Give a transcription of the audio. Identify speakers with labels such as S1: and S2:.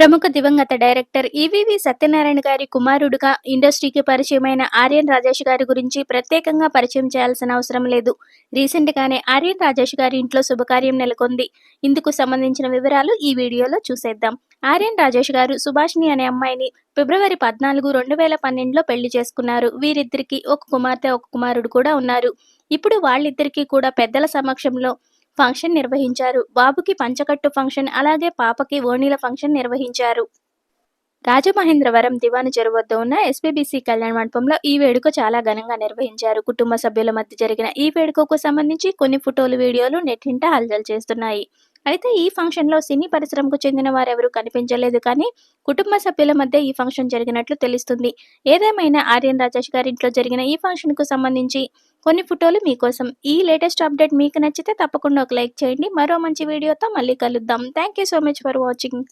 S1: ప్రముఖ దివంగత డైరెక్టర్ ఈవీవి సత్యనారాయణ గారి కుమారుడుగా ఇండస్ట్రీకి పరిచయమైన ఆర్యన్ రాజేష్ గారి గురించి ప్రత్యేకంగా పరిచయం చేయాల్సిన అవసరం లేదు. రీసెంట్ గానే ఆర్యన్ రాజేష్ గారి ఇంట్లో శుభకార్యం నెలకొంది. ఇందుకు సంబంధించిన వివరాలు ఈ వీడియోలో చూసేద్దాం. ఆర్యన్ రాజేష్ గారు సుభాష్ని అనే అమ్మాయిని ఫిబ్రవరి పద్నాలుగు రెండు వేల పన్నెండులో పెళ్ళి చేసుకున్నారు. వీరిద్దరికి ఒక కుమార్తె ఒక కుమారుడు కూడా ఉన్నారు. ఇప్పుడు వాళ్ళిద్దరికీ కూడా పెద్దల సమక్షంలో ఫంక్షన్ నిర్వహించారు. బాబుకి పంచకట్టు ఫంక్షన్ అలాగే పాపకి ఓణీల ఫంక్షన్ నిర్వహించారు. రాజమహేంద్రవరం దివాను చెరువు వద్ద ఉన్న ఎస్పీబీసీ కళ్యాణ మండపంలో ఈ వేడుక చాలా ఘనంగా నిర్వహించారు. కుటుంబ సభ్యుల మధ్య జరిగిన ఈ వేడుకకు సంబంధించి కొన్ని ఫోటోలు వీడియోలు నెట్టింట హల్చల్ చేస్తున్నాయి. అయితే ఈ ఫంక్షన్లో సినీ పరిశ్రమకు చెందిన వారెవరూ కనిపించలేదు కానీ కుటుంబ సభ్యుల మధ్య ఈ ఫంక్షన్ జరిగినట్లు తెలుస్తుంది. ఏదేమైనా ఆర్యన్ రాజేష్ గారి ఇంట్లో జరిగిన ఈ ఫంక్షన్కు సంబంధించి కొన్ని ఫోటోలు మీకోసం. ఈ లేటెస్ట్ అప్డేట్ మీకు నచ్చితే తప్పకుండా ఒక లైక్ చేయండి. మరో మంచి వీడియోతో మళ్ళీ కలుద్దాం. Thank you so much for watching